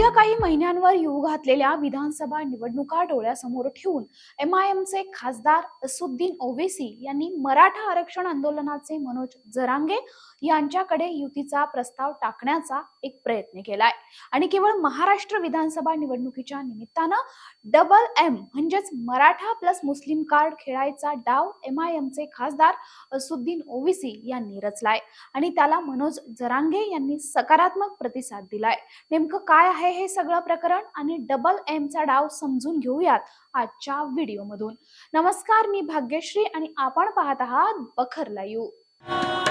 अवघ्या काही महिन्यांवर येऊ घातलेल्या विधानसभा निवडणुका डोळ्यासमोर ठेवून एम आय एमचे खासदार असुद्दीन ओवेसी यांनी मराठा आरक्षण आंदोलनाचे मनोज जरांगे यांच्याकडे युतीचा प्रस्ताव टाकण्याचा एक प्रयत्न केलाय. आणि केवळ महाराष्ट्र विधानसभा निवडणुकीच्या निमित्तानं डबल एम म्हणजेच मराठा प्लस मुस्लिम कार्ड खेळायचा डाव एम आय एमचे खासदार असुद्दीन ओवेसी यांनी रचलाय. आणि त्याला मनोज जरांगे यांनी सकारात्मक प्रतिसाद दिलाय. नेमकं काय आहे हे सगळं प्रकरण आणि डबल एमचा डाव समजून घेऊयात आजच्या व्हिडिओमधून नमस्कार मी भाग्यश्री आणि आपण पाहत आहात बखर लाईव्ह.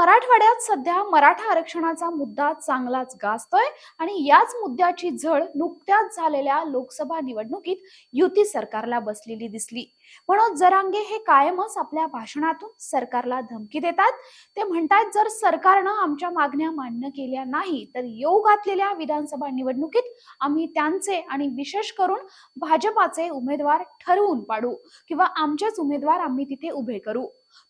मराठवाड्यात सध्या मराठा आरक्षणाचा मुद्दा चांगलाच गाजतोय आणि याच मुद्द्याची झळ नुकत्याच झालेल्या लोकसभा निवडणुकीत युती सरकारला बसलेली दिसली. म्हणून जरांगे हे कायमच आपल्या भाषणातून सरकारला धमकी देतात. ते म्हणतात जर सरकारनं आमच्या मागण्या मान्य केल्या नाही तर येऊ घातलेल्या विधानसभा निवडणुकीत आम्ही त्यांचे आणि विशेष करून भाजपाचे उमेदवार ठरवून पाडू किंवा आमचेच उमेदवार आम्ही तिथे उभे करू.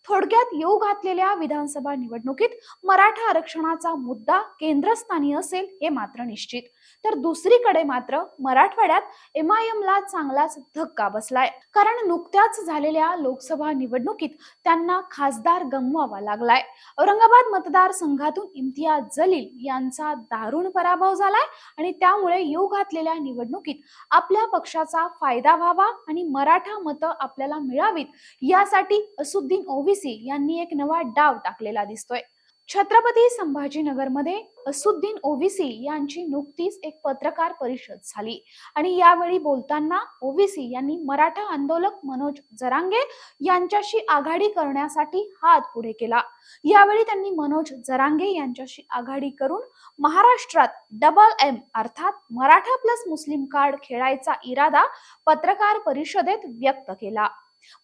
थोडक्यात येऊ घातलेल्या विधानसभा निवडणुकीत मराठा आरक्षणाचा मुद्दा केंद्रस्थानी असेल हे मात्र निश्चित. तर दुसरीकडे मात्र मराठवाड्यात एम आय एम ला चांगलाच धक्का बसलाय. कारण नुकत्याच झालेल्या लोकसभा निवडणुकीत त्यांना खासदार गमवावा लागलाय. औरंगाबाद मतदारसंघातून इम्तियाज जलील यांचा दारुण पराभव झालाय आणि त्यामुळे येऊ घातलेल्या निवडणुकीत आपल्या पक्षाचा फायदा व्हावा आणि मराठा मतं आपल्याला मिळावीत यासाठी असुद्दीन ओवीसी यांनी एक नवा डाव टाकलेला दिसतोय. छत्रपती संभाजीनगरमध्ये असुद्दीन ओवीसी यांची नुकतीच एक पत्रकार परिषद झाली आणि यावेळी बोलताना ओवीसी यांनी मराठा आंदोलक मनोज जरांगे यांच्याशी आघाडी करण्यासाठी हात पुढे केला. यावेळी त्यांनी मनोज जरांगे यांच्याशी आघाडी करून महाराष्ट्रात डबल एम अर्थात मराठा प्लस मुस्लिम कार्ड खेळायचा इरादा पत्रकार परिषदेत व्यक्त केला.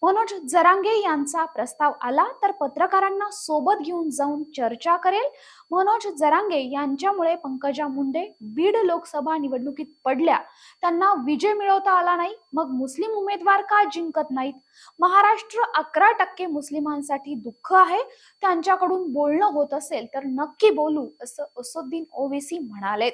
मनोज जरांगे यांचा प्रस्ताव आला तर पत्रकारांना सोबत घेऊन जाऊन चर्चा करेल. मनोज जरांगे यांच्यामुळे पंकजा मुंडे बीड लोकसभा निवडणुकीत पडल्या. त्यांना विजय मिळवता आला नाही. मग मुस्लिम उमेदवार का जिंकत नाहीत? महाराष्ट्र अकरा टक्के मुस्लिमांसाठी दुःख आहे. त्यांच्याकडून बोलणं होत असेल तर नक्की बोलू असं असुद्दीन ओवेसी म्हणालेत.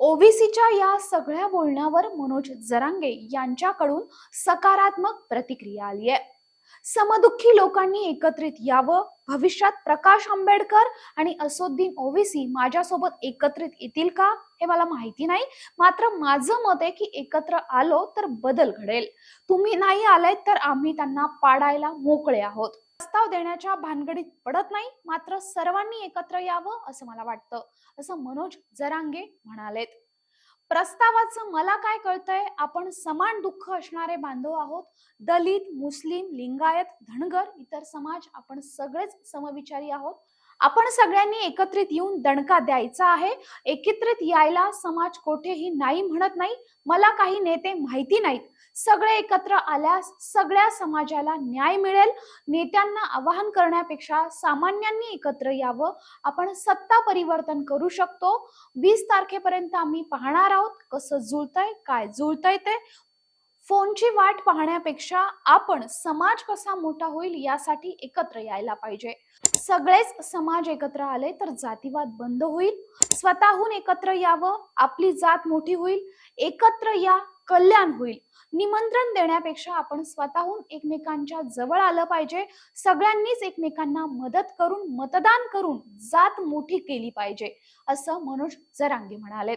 ओबीसीच्या या सगळ्या बोलण्यावर मनोज जरांगे यांच्याकडून सकारात्मक प्रतिक्रिया आली आहे समदुःखी लोकांनी एकत्रित यावं. भविष्यात प्रकाश आंबेडकर आणि असोद्दीन ओवेसी माझ्यासोबत एकत्रित येतील का? हे मला माहिती नाही. मात्र माझं मत आहे की एकत्र आलो तर बदल घडेल. तुम्ही नाही आलाय तर आम्ही त्यांना पाडायला मोकळे आहोत. प्रस्ताव देण्याच्या भानगडीत पडत नाही. मात्र सर्वांनी एकत्र यावं असं मला वाटतं. असं मनोज जरांगे म्हणालेत. प्रस्तावाचं मला काय कळतंय? आपण समान दुःख असणारे बांधव आहोत. दलित मुस्लिम लिंगायत धनगर इतर समाज आपण सगळेच समविचारी आहोत. आपण सगळ्यांनी एकत्रित येऊन दणका द्यायचा आहे. एकत्रित यायला समाज कोठेही नाही म्हणत नाही. मला काही नेते माहिती नाहीत. सगळे एकत्र आल्यास सगळ्या समाजाला न्याय मिळेल. नेत्यांना आवाहन करण्यापेक्षा सामान्यांनी एकत्र यावं. आपण सत्ता परिवर्तन करू शकतो. वीस तारखेपर्यंत आम्ही पाहणार आहोत कसं जुळतंय काय जुळतंय ते. फोनची वाट पाहण्यापेक्षा आपण समाज कसा मोठा होईल यासाठी एकत्र यायला पाहिजे. सगळेच समाज एकत्र आले तर जातीवाद बंद होईल. स्वतःहून एकत्र यावं आपली जात मोठी होईल. एकत्र या कल्याण होईल. निमंत्रण देण्यापेक्षा आपण स्वतःहून एकमेकांच्या जवळ आलं पाहिजे. सगळ्यांनीच एकमेकांना मदत करून मतदान करून जात मोठी केली पाहिजे असं मनोज जरांगे म्हणालेत.